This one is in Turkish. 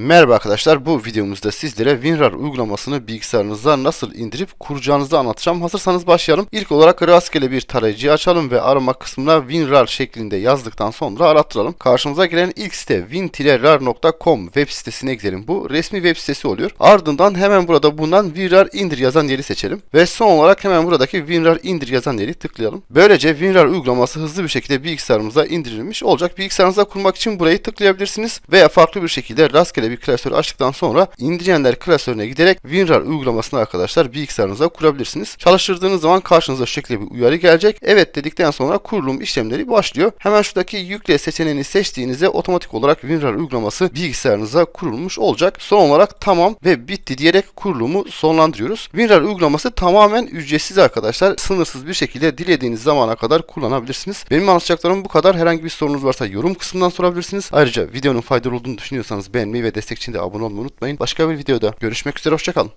Merhaba arkadaşlar bu videomuzda sizlere WinRAR uygulamasını bilgisayarınıza nasıl indirip kuracağınızı anlatacağım. Hazırsanız başlayalım. İlk olarak rastgele bir tarayıcıyı açalım ve arama kısmına WinRAR şeklinde yazdıktan sonra arattıralım. Karşımıza gelen ilk site win-rar.com web sitesine gidelim. Bu resmi web sitesi oluyor. Ardından hemen burada bulunan WinRAR indir yazan yeri seçelim. Ve son olarak hemen buradaki WinRAR indir yazan yeri tıklayalım. Böylece WinRAR uygulaması hızlı bir şekilde bilgisayarımıza indirilmiş olacak. Bilgisayarınıza kurmak için burayı tıklayabilirsiniz veya farklı bir şekilde rastgele bir klasörü açtıktan sonra indirenler klasörüne giderek WinRAR uygulamasını arkadaşlar bilgisayarınıza kurabilirsiniz. Çalıştırdığınız zaman karşınıza şu şekilde bir uyarı gelecek. Evet dedikten sonra kurulum işlemleri başlıyor. Hemen şuradaki yükle seçeneğini seçtiğinizde otomatik olarak WinRAR uygulaması bilgisayarınıza kurulmuş olacak. Son olarak tamam ve bitti diyerek kurulumu sonlandırıyoruz. WinRAR uygulaması tamamen ücretsiz arkadaşlar. Sınırsız bir şekilde dilediğiniz zamana kadar kullanabilirsiniz. Benim anlatacaklarım bu kadar. Herhangi bir sorunuz varsa yorum kısmından sorabilirsiniz. Ayrıca videonun faydalı olduğunu düşünüyorsanız beğenmeyi ve destek için de abone olmayı unutmayın. Başka bir videoda görüşmek üzere. Hoşçakalın.